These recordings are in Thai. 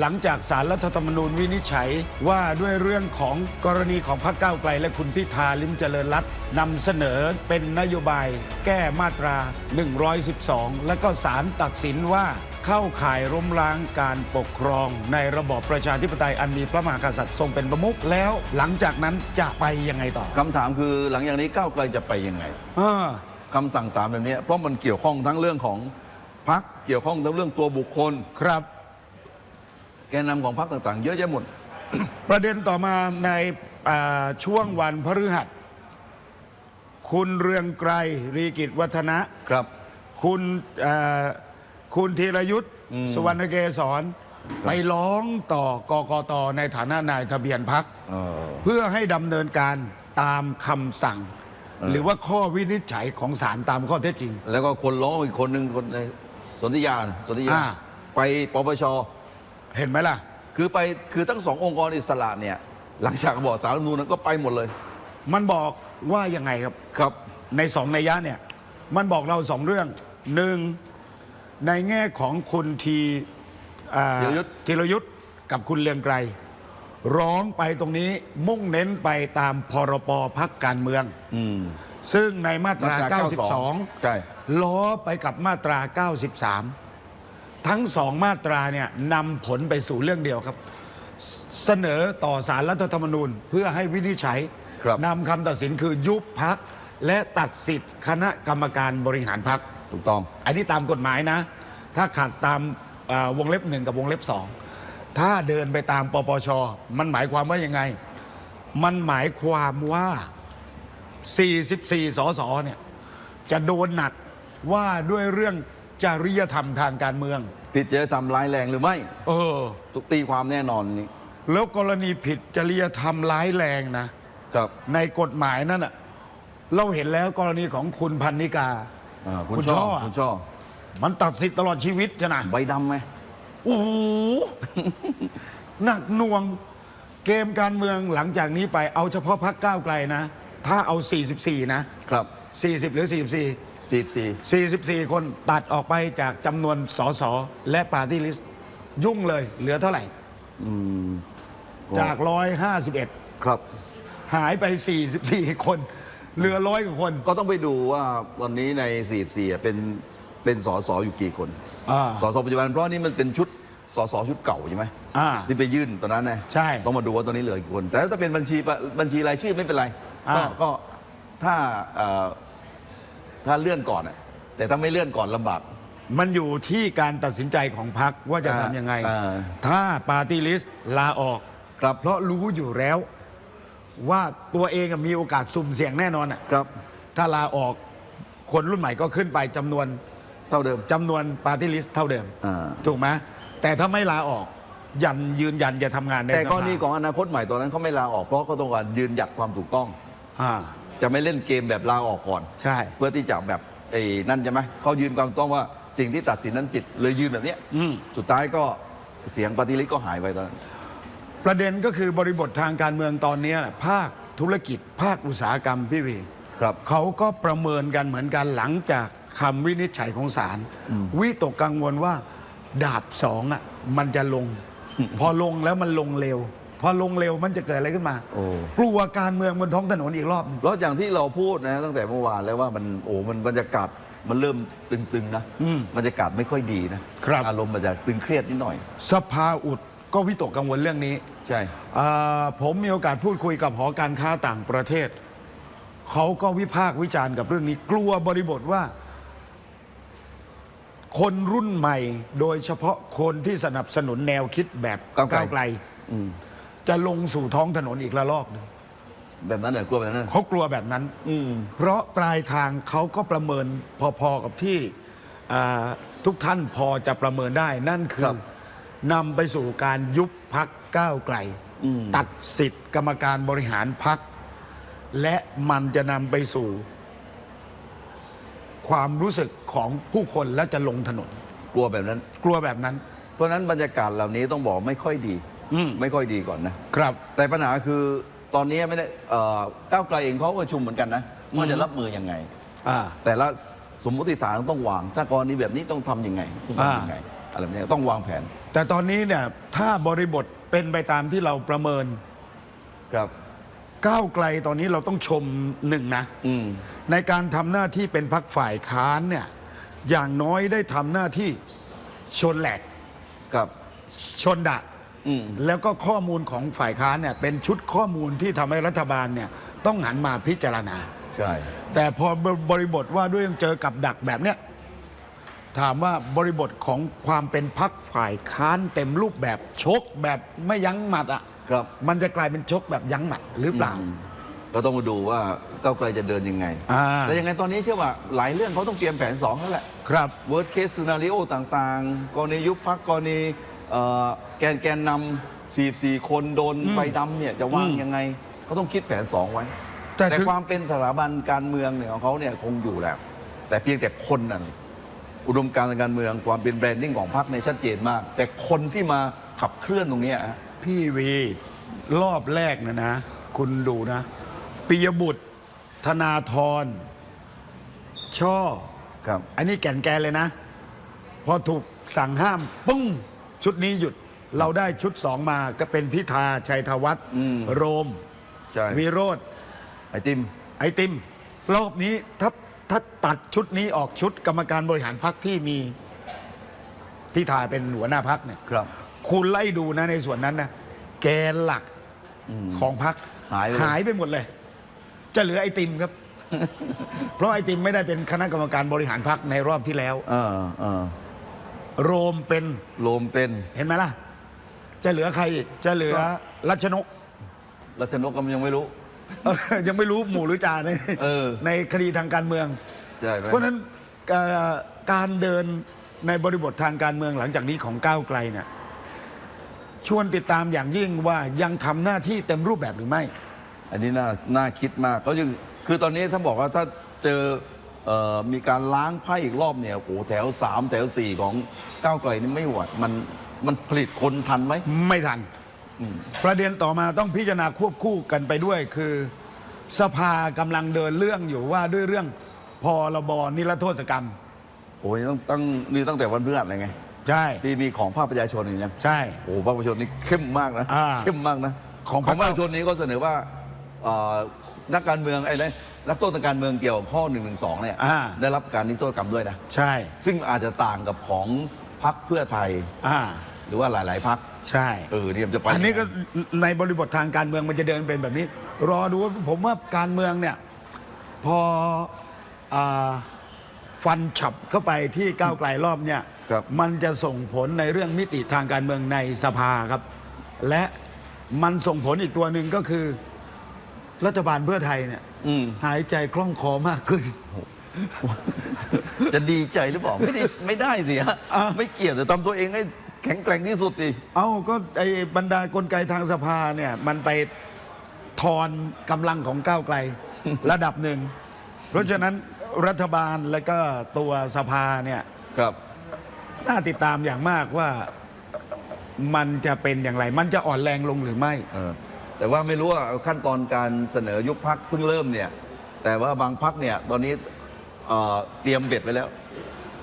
หลังจากสารรัฐธรรมนูญวินิจฉัยว่าด้วยเรื่องของกรณีของพรรคก้าวไกล และคุณพิธาลิมเจริญรัตน์นำเสนอเป็นนโยบายแก้มาตรา 112 และก็สารตัดสินว่าเข้าข่ายล้มล้างการปกครองในระบอบประชาธิปไตยอันมีพระมหากษัตริย์ทรงเป็นประมุขแล้วหลังจากนั้นจะไปยังไงต่อคำถามคือหลังจากนี้ก้าวไกลจะไปยังไงอ่าคำสั่งสามแบบนี้เพราะมันเกี่ยวข้องทั้งเรื่องของพักเกี่ยวข้องทั้งเรื่องตัวบุคคลครับ แกนนำของพักต่างๆ เยอะแยะหมด ประเด็นต่อมาในอ่าช่วงวันพฤหัส คุณเรืองไกรรีกิจวัฒนะ ครับ คุณเอ่อคุณธีรยุทธ์อืมสุวรรณเกษรไปร้องต่อกกตในฐานะนายทะเบียนพัก เออ เพื่อให้ดำเนินการตามคำสั่งเออหรือว่าข้อวินิจฉัยของศาลตามข้อเท็จจริง แล้วก็คนร้องอีกคนหนึ่งคนในสนธิยาน่ะสนธิยา อ่า ไปปปช เห็นไหมล่ะ คือไปคือทั้งสององค์กรอิสระเนี่ยหลังจากบอกสารรัฐธรรมนูญนั้นก็ไปหมดเลย มันบอกว่ายังไงครับ ครับ ในสองนัยยะเนี่ย มันบอกเราสองเรื่องหนึ่งในแง่ของคุณทีอ่าธีรยุทธ์ ธีรยุทธ์กับคุณเลืองไกรร้องไปตรงนี้มุ่งเน้นไปตามพรปพักการเมือง อืม ซึ่งในมาตรา มาตรา92ใช่ ล้อไปกับมาตรา 93 ทั้งสองมาตราเนี่ยนำผลไปสู่เรื่องเดียวครับเสเสนอต่อสารรัฐธรรมนูญ เพื่อให้วินิจฉัยครับ นำคำตัดสินคือยุบพักและตัดสิทธิ์คณะกรรมการบริหารพัก ถูกต้อง อันนี้ตามกฎหมายนะ ถ้าขัดตามเอ่อวงเล็บหนึ่งกับวงเล็บสอง ถ้าเดินไปตามปปช มันหมายความว่ายังไง มันหมายความว่า 44 สสเนี่ย จะโดนหนักว่าด้วยเรื่อง จริยธรรมทางการเมือง ผิดจริยธรรมร้ายแรงหรือไม่เออ ตุกตีความแน่นอนนี่แล้วกรณีผิดจริยธรรมร้ายแรงนะ ครับในกฎหมายนั่นอะเราเห็นแล้วกรณีของคุณพันนิกา อ่าคุณคุณช่อช่อคุณช่อมันตัดสิทธิ์ตลอดชีวิตจะนะใบดำไหมโอ้โห หนักหน่วงเกมการเมืองหลังจากนี้ไปเอาเฉพาะพักก้าวไกลนะ ถ้าเอา 44 นะ ครับ 40 หรือ 44 สี่สี่44 คนตัดออกไปจากจำนวนสสและปาร์ตี้ลิสต์ยุ่งเลยเหลือเท่าไหร่อืมจาก 151 ครับ หายไป 44 คน เหลือร้อยกว่าคนก็ต้องไปดูว่าวันนี้ใน 44อะเป็นเป็นสสอยู่กี่คนอ่า สสปัจจุบันเพราะนี่มันเป็นชุดสสชุดเก่าใช่ไหมอ่าที่ไปยื่นตอนนั้นนะใช่ต้องมาดูว่าตอนนี้เหลือกี่คน แต่ถ้าเป็นบัญชีปะบัญชีรายชื่อไม่เป็นไร ก็อ่า ก็ถ้าเอ่อ ถ้าเลื่อนก่อนอะแต่ถ้าไม่เลื่อนก่อนลำบาก มันอยู่ที่การตัดสินใจของพรรคว่าจะอ่าทำยังไง อ่าถ้าปาร์ตี้ลิสต์ลาออกครับ เพราะรู้อยู่แล้ว ว่าตัวเองอะมีโอกาสสุ่มเสี่ยงแน่นอนอะครับ ถ้าลาออกคนรุ่นใหม่ก็ขึ้นไปจำนวนเท่าเดิม จำนวนปาร์ตี้ลิสต์เท่าเดิม อ่า ถูกไหมแต่ถ้าไม่ลาออก ยันยืนยันจะทำงานในแต่สกภารณีของอนาคตใหม่ตอนนั้นเขาไม่ลาออกเพราะเขาต้องการยืนหยัดความถูกต้อง อ่า จะไม่เล่นเกมแบบลาออกก่อน ใช่ เพื่อที่จะแบบไอ้นั่นใช่ไหมเขายืนความถูกต้องว่าสิ่งที่ตัดสินนั้นผิดเลยยืนแบบเนี้ยอืม สุดท้ายก็เสียงปฏิริษีก็หายไปตอนนั้น ประเด็นก็คือบริบททางการเมืองตอนเนี้ยภาคธุรกิจ ภาคอุตสาหกรรมพี่วีครับ เขาก็ประเมินกันเหมือนกันหลังจากคำวินิจฉัยของศาลวิตกกังวลว่า ดาบสองอะมันจะลง พอลงแล้วมันลงเร็ว พอลงเร็วมันจะเกิดอะไรขึ้นมา โอ้ กลัวการเมืองบนท้องถนนอีกรอบหนึ่ง แล้วอย่างที่เราพูดนะตั้งแต่เมื่อวานแล้วว่ามันโอ้มันบรรยากาศมันเริ่มตึงๆนะอืมบรรยากาศไม่ค่อยดีนะครับ อารมณ์มันจะตึงเครียดนิดหน่อย สภาอุดก็วิตกกังวลเรื่องนี้ ใช่อ่าผมมีโอกาสพูดคุยกับหอการค้าต่างประเทศ เขาก็วิพากษ์วิจารณ์กับเรื่องนี้ กลัวบริบทว่า คนรุ่นใหม่ โดยเฉพาะคนที่สนับสนุนแนวคิดแบบก้าวไกลอืม จะลงสู่ท้องถนนอีกระลอกหนึ่งแบบนั้นเหรอกลัวแบบนั้นเหรอเขากลัวแบบนั้น อืม เพราะปลายทางเขาก็ประเมินพอๆกับที่อ่าทุกท่านพอจะประเมินได้ นั่นคืครัอบนำไปสู่การยุบพักก้าวไกล อืม ตัดสิทธิ์กรรมการบริหารพัก และมันจะนำไปสู่ ความรู้สึกของผู้คนและจะลงถนน กลัวแบบนั้น กลัวแบบนั้น เพราะฉะนั้นบรรยากาศเหล่านี้ต้องบอกไม่ค่อยดี อืม ไม่ค่อยดีก่อนนะ ครับ แต่ปัญหาคือตอนนี้ไม่ได้เอ่อก้าวไกลเองเขาก็ประชุมเหมือนกันนะว่าจะรับมือยังไง อ่า แต่ละสมมติฐานต้องวาง ถ้ากรณีแบบนี้ต้องทำยังไงต้องทำยังไงอะไรแบบนี้ต้องวางแผนแต่ตอนนี้เนี่ย ถ้าบริบทเป็นไปตามที่เราประเมินครับ ก้าวไกลตอนนี้เราต้องชมหนึ่งนะ อืม ในการทำหน้าที่เป็นพักฝ่ายค้านเนี่ย อย่างน้อยได้ทำหน้าที่ชนแหลก ครับ ชนดะอืม แล้วก็ข้อมูลของฝ่ายค้านเนี่ยเป็นชุดข้อมูลที่ทำให้รัฐบาลเนี่ยต้องหันมาพิจารณา ใช่ แต่พอบริบทว่าด้วยยังเจอกับดักแบบเนี้ยถามว่าบริบทของความเป็นพักฝ่ายค้านเต็มรูปแบบชกแบบไม่ยั้งหมัดอะครับ มันจะกลายเป็นชกแบบยั้งหมัดหรือเปล่าอืมก็ต้องมาดูว่าก้าวไกลจะเดินยังไง อ่า แต่ยังไงตอนนี้เชื่อว่าหลายเรื่องเขาต้องเตรียมแผนสองแล้วแหละ ครับ worst case scenario ต่างๆ กรณียุบพักกรณี เอ่อแกนแกนนำ44 คนโดนอืมใบดำเนี่ยจะว่างอืมยังไงเขาต้องคิดแผนสองไว้ แต่แต่ถึง ความเป็นสถาบันการเมืองเนี่ยของเขาเนี่ยคงอยู่แหละแต่เพียงแต่คนนั่นอุดมการณ์ทางการเมืองความเป็นแบรนดิ้งของพรรคในยชัดเจนมาก แต่คนที่มาขับเคลื่อนตรงเนี้ยฮะ พี่วี รอบแรกนะนะ คุณดูนะปิยบุตร ธนาธรช่อ ครับ อันนี้แก่นแกนเลยนะ พอถูกสั่งห้ามปุ้ง ชุดนี้หยุดเราได้ชุดสองมาก็เป็นพิธาชัยธวัฒน์อืม โรม ใช่วิโรธไอติม ไอติม รอบนี้ถ้าถ้าตัดชุดนี้ออกชุดกรรมการบริหารพักที่มีพิธาเป็นหัวหน้าพักเนี่ย ครับ คุณไล่ดูนะในส่วนนั้นนะแกนหลักอืมของพักหายไปหายไปหมดเลย จะเหลือไอติมครับ เพราะไอติมไม่ได้เป็นคณะกรรมการบริหารพักในรอบที่แล้ว เออเออ โรมเป็นโลมเป็นเห็นไหมล่ะ จะเหลือใครอีกจะเหลือรัชนก รัชนกก็ยังไม่รู้ ยังไม่รู้หมู่หรือจ่าในเออ ในคดีทางการเมือง ใช่ไหมเพราะฉะนั้นเอ่อการเดินในบริบททางการเมืองหลังจากนี้ของก้าวไกลเนี่ยชวนติดตามอย่างยิ่งว่ายังทำหน้าที่เต็มรูปแบบหรือไม่ อันนี้น่าน่าคิดมากก็ยังคือตอนนี้ถ้าบอกว่าถ้าเจอเอ่อ มีการล้างไพ่อีกรอบเนี่ยโอ้โหแถวสามแถวสี่ของก้าวไกลนี่ไม่ไหวมันมันผลิตคนทันไหมไม่ทันอืมประเด็นต่อมาต้องพิจารณาควบคู่กันไปด้วยคือสภากำลังเดินเรื่องอยู่ว่าด้วยเรื่องพรบนิรโทษกรรม โอ้ยต้องตั้งนี่ตั้งแต่วันพฤหัสเลยไง ใช่ ที่มีของภาคประชาชนนี่นะใช่ โอ้โหภาคประชาชนนี่เข้มมากนะอ่าเข้มมากนะของของภาคประชาชนนี้ก็เสนอว่าเอ่อนักการเมืองไอ้นี่ นักโทษทางการเมืองเกี่ยวกับข้อ1นึเนี่ยอ่า ได้รับการนิรโทษกรรมด้วยนะ ใช่ ซึ่งอาจจะต่างกับของพรรคเพื่อไทย อ่า หรือว่าหลาย ๆพรรคใช่ เออเนี่ยมันจะไปอันนี้ก็ในบริบททางการเมืองมันจะเดินเป็นแบบนี้ รอดูว่าผมว่าการเมืองเนี่ยพออาฟันฉับเข้าไปที่ก้าวไกลรอบเนี่ยครับ มันจะส่งผลในเรื่องมิติทางการเมืองในสภาครับ และมันส่งผลอีกตัวหนึ่งก็คือ รัฐบาลเพื่อไทยเนี่ย อืม หายใจคล่องคอมากขึ้น จะดีใจหรือเปล่าไม่ได้ไม่ได้สิฮะอะ ไม่เกี่ยวแต่ทำตัวเองให้แข็งแกร่งที่สุดสิ เอาก็ไอ้บรรดากลไกทางสภาเนี่ย มันไปทอนกำลังของก้าวไกล ระดับหนึ่ง เพราะฉะนั้นรัฐบาลและก็ตัวสภาเนี่ย ครับ น่าติดตามอย่างมากว่ามันจะเป็นอย่างไร มันจะอ่อนแรงลงหรือไม่ เออ แต่ว่าไม่รู้ว่าขั้นตอนการเสนอยุบพักเพิ่งเริ่มเนี่ย แต่ว่าบางพักเนี่ยตอนนี้เอ่อเตรียมเบ็ดไว้แล้ว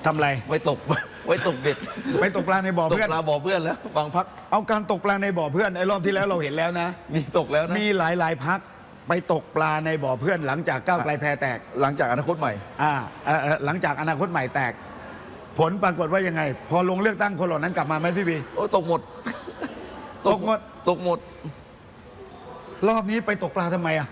ทำไร ไว้ตก ไว้ตกเบ็ดไปตกปลาในบ่อตกเพื่อน ปลาบ่อเพื่อนแล้ว บางพักเอาการตกปลาในบ่อเพื่อนไอ้รอบที่แล้วเราเห็นแล้วนะ มีตกแล้วนะมีหลายหลายๆพักไปตกปลาในบ่อเพื่อนหลังจากก้าวไกลแพ้แตก หลังจากอนาคตใหม่ อ่าเอ่อเอ่อหลังจากอนาคตใหม่แตก ผลปรากฏว่ายังไง พอลงเลือกตั้งคนเหล่านั้นกลับมาไหมพี่บี โอ้ตกหมด ตกหมด ตกหมด รอบนี้ไปตกปลาทำไมอะ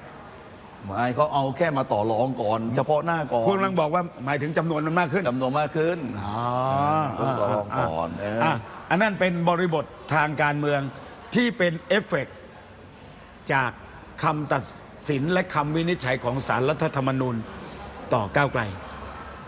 ไม่เขาเอาแค่มาต่อรองก่อน เฉพาะหน้าก่อนคุณกำลังบอกว่าหมายถึงจำนวนมันมากขึ้นจำนวนมากขึ้นอ๋อต้องต่อรองก่อนเอออะอันนั้นเป็นบริบททางการเมืองที่เป็นเอฟเฟกต์จากคำตัดสินและคำวินิจฉัยของสารรัฐธรรมนูญต่อก้าวไกล